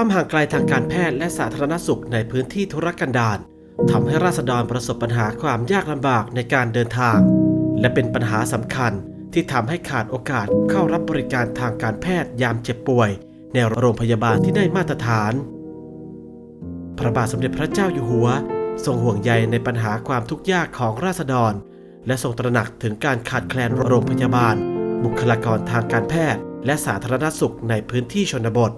ความห่างไกลทางการแพทย์และสาธารณสุขในพื้นที่ธุรกันดารทำให้ราษฎรประสบปัญหาความยากลำบากในการเดินทาง และเป็นปัญหาสำคัญที่ทำให้ขาดโอกาสเข้ารับบริการทางการแพทย์ยามเจ็บป่วย ในโรงพยาบาลที่ได้มาตรฐาน พระบาทสมเด็จพระเจ้าอยู่หัว ทรงห่วงใยในปัญหาความทุกข์ยากของราษฎร และทรงตระหนักถึงการขาดแคลนโรงพยาบาล บุคลากรทางการแพทย์ และสาธารณสุขในพื้นที่ชนบท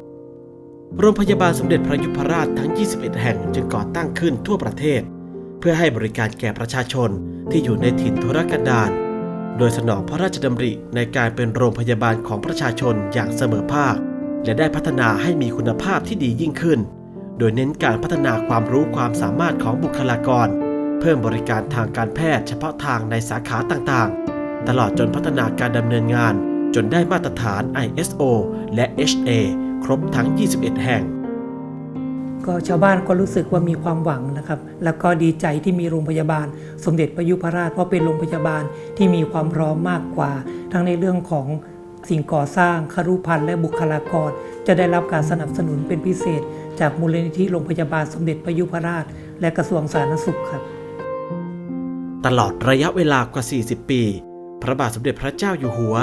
โรงพยาบาลสมเด็จพระยุพราชทั้ง 21 แห่งจึงก่อตั้งขึ้นทั่วประเทศ เพื่อให้บริการแก่ประชาชนที่อยู่ในถิ่นธุรกันดารโดยสนองพระราชดำริในการเป็นโรงพยาบาลของประชาชนอย่างเสมอภาค และได้พัฒนาให้มีคุณภาพที่ดียิ่งขึ้น โดยเน้นการพัฒนาความรู้ความสามารถของบุคลากร เพิ่มบริการทางการแพทย์เฉพาะทางในสาขาต่างๆ ตลอดจนพัฒนาการดำเนินงาน จนได้มาตรฐาน ISO และ HA ครบทั้ง 21 แห่ง ก็ชาวบ้านก็รู้สึกว่ามีความหวังนะครับ แล้วก็ดีใจที่มีโรงพยาบาล สมเด็จพระยุพราชเพราะเป็นโรงพยาบาลที่มีความพร้อมมากกว่า ทั้งในเรื่องของสิ่งก่อสร้างครุพันธ์และบุคลากร จะได้รับการสนับสนุนเป็นพิเศษ จากมูลนิธิโรงพยาบาลสมเด็จพระยุพราช และกระทรวงสาธารณสุขครับ ตลอดระยะเวลากว่า 40 ปี พระบาทสมเด็จพระเจ้าอยู่หัว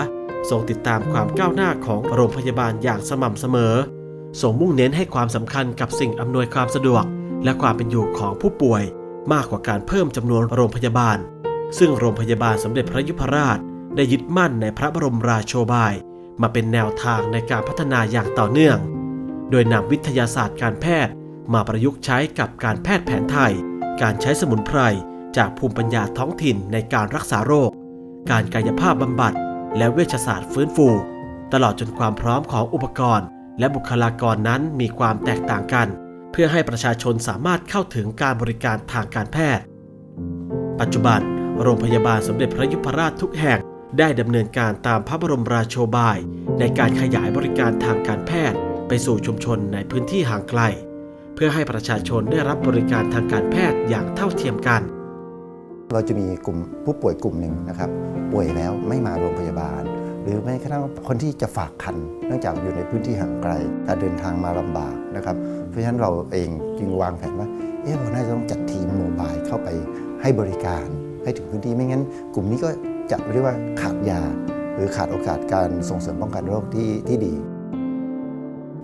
ทรงติดตามความก้าวหน้าของโรงพยาบาลอย่างสม่ำเสมอทรงมุ่งเน้นให้ความสำคัญกับสิ่งอำนวยความสะดวก และความเป็นอยู่ของผู้ป่วย มากกว่าการเพิ่มจำนวนโรงพยาบาล ซึ่งโรงพยาบาลสมเด็จพระยุพราช ได้ยึดมั่นในพระบรมราโชบาย มาเป็นแนวทางในการพัฒนาอย่างต่อเนื่อง โดยนำวิทยาศาสตร์การแพทย์ มาประยุกต์ใช้กับการแพทย์แผนไทย การใช้สมุนไพรจากภูมิปัญญาท้องถิ่นในการรักษาโรค การกายภาพบำบัด และเวชศาสตร์ฟื้นฟู ตลอดจนความพร้อมของอุปกรณ์ และบุคลากรนั้นมีความแตกต่างกัน เพื่อให้ประชาชนสามารถเข้าถึงการบริการทางการแพทย์ ปัจจุบัน โรงพยาบาลสมเด็จพระยุพราชทุกแห่งได้ดำเนินการตามพระบรมราโชบาย ในการขยายบริการทางการแพทย์ ไปสู่ชุมชนในพื้นที่ห่างไกล เพื่อให้ประชาชนได้รับบริการทางการแพทย์อย่างเท่าเทียมกัน เราจะมีกลุ่มผู้ป่วยกลุ่มหนึ่งนะครับ ป่วยแล้วไม่มาโรงพยาบาล หรือแม้กระทั่งคนที่จะฝากคันเนื่องจากอยู่ในพื้นที่ห่างไกลการเดินทางมาลำบากนะครับ เพราะฉะนั้นเราเองจึงวางแผนว่าเอ๊ะเราน่าจะต้องจัดทีมโมบายเข้าไปให้บริการ ให้ถึงพื้นที่ไม่งั้น กลุ่มนี้ก็จะเรียกว่าขาดยา หรือขาดโอกาสการส่งเสริมป้องกันโรคที่ที่ดี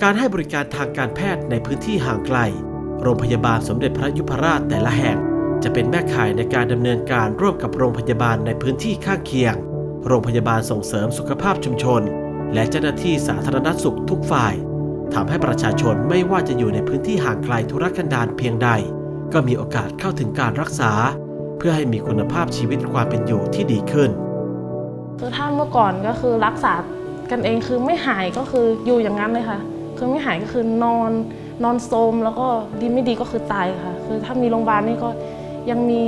การให้บริการทางการแพทย์ในพื้นที่ห่างไกล โรงพยาบาลสมเด็จพระยุพราชแต่ละแห่ง จะเป็นแม่ข่ายในการดำเนินการร่วมกับโรงพยาบาลในพื้นที่ข้างเคียง โรงพยาบาลส่งเสริมสุขภาพชุมชน และเจ้าหน้าที่สาธารณสุขทุกฝ่ายทำให้ประชาชนไม่ว่าจะอยู่ในพื้นที่ห่างไกลธุรกันดารเพียงใด ก็มีโอกาสเข้าถึงการรักษา เพื่อให้มีคุณภาพชีวิตความเป็นอยู่ที่ดีขึ้น คือถ้าเมื่อก่อนก็คือรักษากันเองคือไม่หายก็คืออยู่อย่างนั้นเลยค่ะ คือไม่หายก็คือนอนนอนโทรมแล้วก็ดีไม่ดีก็คือตายค่ะ คือถ้ามีโรงพยาบาลนี่ก็ ยังมี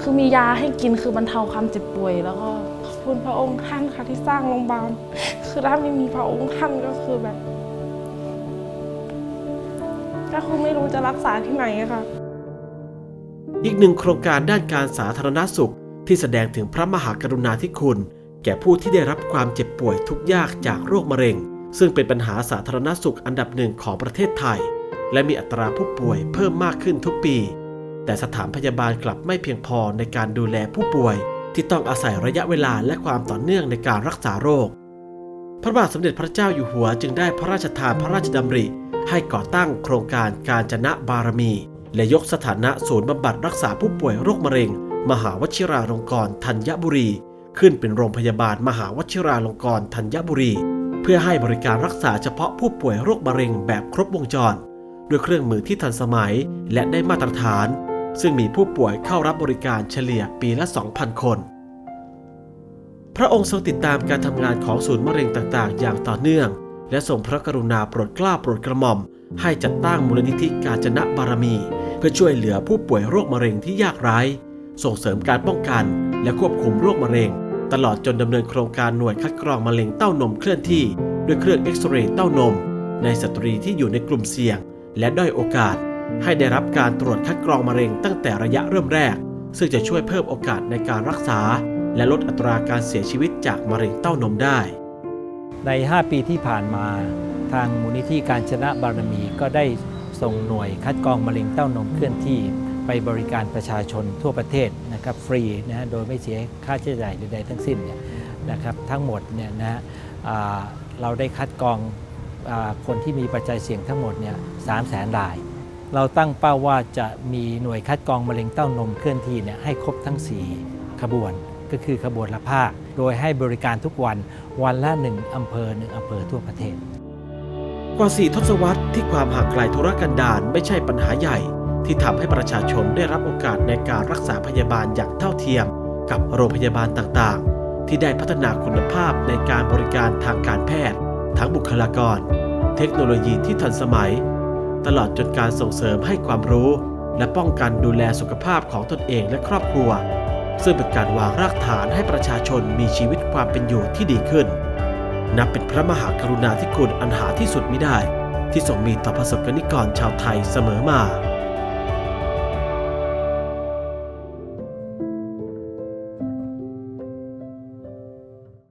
คือมียาให้กินคือบรรเทาความเจ็บป่วย แล้วก็ขอบคุณพระองค์ท่านค่ะที่สร้างโรงพยาบาลคือถ้าไม่มีพระองค์ท่านก็คือแบบก็คือไม่รู้จะรักษาที่ไหนอะค่ะ อีกหนึ่งโครงการด้านการสาธารณสุขที่แสดงถึงพระมหากรุณาธิคุณ แก่ผู้ที่ได้รับความเจ็บป่วยทุกยากจากโรคมะเร็ง ซึ่งเป็นปัญหาสาธารณสุขอันดับหนึ่งของประเทศไทย และมีอัตราผู้ป่วยเพิ่มมากขึ้นทุกปี แต่สถานพยาบาลกลับไม่เพียงพอในการดูแลผู้ป่วย ที่ต้องอาศัยระยะเวลาและความต่อเนื่องในการรักษาโรค พระบาทสมเด็จพระเจ้าอยู่หัวจึงได้พระราชทานพระราชดำริ ให้ก่อตั้งโครงการการจนะบารมี และยกสถานะศูนย์บำบัดรักษาผู้ป่วยโรคมะเร็ง มหาวชิราลงกรณ์ธัญบุรี ขึ้นเป็นโรงพยาบาลมหาวชิราลงกรณ์ธัญบุรี เพื่อให้บริการรักษาเฉพาะผู้ป่วยโรคมะเร็งแบบครบวงจร ด้วยเครื่องมือที่ทันสมัยและได้มาตรฐาน ซึ่งมีผู้ป่วยเข้ารับบริการเฉลี่ยปีละ 2,000 คน พระองค์ทรงติดตามการทำงานของศูนย์มะเร็งต่างๆ อย่างต่อเนื่อง และทรงพระกรุณาโปรดเกล้าโปรดกระหม่อม ให้จัดตั้งมูลนิธิการจนะบารมี เพื่อช่วยเหลือผู้ป่วยโรคมะเร็งที่ยากไร้ ส่งเสริมการป้องกัน และควบคุมโรคมะเร็ง ตลอดจนดำเนินโครงการหน่วยคัดกรองมะเร็งเต้านมเคลื่อนที่ ด้วยเครื่องเอ็กซเรย์เต้านม ในสตรีที่อยู่ในกลุ่มเสี่ยง และด้อยโอกาส ให้ได้รับการตรวจคัดกรองมะเร็งตั้งแต่ระยะเริ่มแรก ซึ่งจะช่วยเพิ่มโอกาสในการรักษา และลดอัตราการเสียชีวิตจากมะเร็งเต้านมได้ ใน 5 ปีที่ผ่านมา ทางมูลนิธิการชนะบารมีก็ได้ส่งหน่วยคัดกรองมะเร็งเต้านมเคลื่อนที่ไปบริการประชาชนทั่วประเทศนะครับฟรีนะฮะโดยไม่เสียค่าใช้จ่ายใดๆทั้งสิ้นเนี่ยนะครับทั้งหมดเนี่ยนะฮะเราได้คัดกรองอคนที่มีปัจจัยเสี่ยงทั้งหมดเนี่ยสามแสนราย เราตั้งเป้าว่าจะมีหน่วยคัดกรองมะเร็งเต้านมเคลื่อนที่เนี่ยให้ครบทั้ง 4 ขบวน ก็คือขบวนละภาค โดยให้บริการทุกวันวันละหนึ่งอำเภอหนึ่งอำเภอทั่วประเทศ กว่า 4 ทศวรรษที่ความห่างไกลธุรกันดารไม่ใช่ปัญหาใหญ่ ที่ทำให้ประชาชนได้รับโอกาสในการรักษาพยาบาลอย่างเท่าเทียม กับโรงพยาบาลต่างๆ ที่ได้พัฒนาคุณภาพในการบริการทางการแพทย์ ทั้งบุคลากร เทคโนโลยีที่ทันสมัย ตลอดจนการส่งเสริมให้ความรู้ และป้องกันดูแลสุขภาพของตนเองและครอบครัว ซึ่งเป็นการวางรากฐานให้ประชาชนมีชีวิตความเป็นอยู่ที่ดีขึ้น นับเป็นพระมหากรุณาธิคุณอันหาที่สุดไม่ได้ ที่ทรงมีต่อประสบกนิกรชาวไทยเสมอมา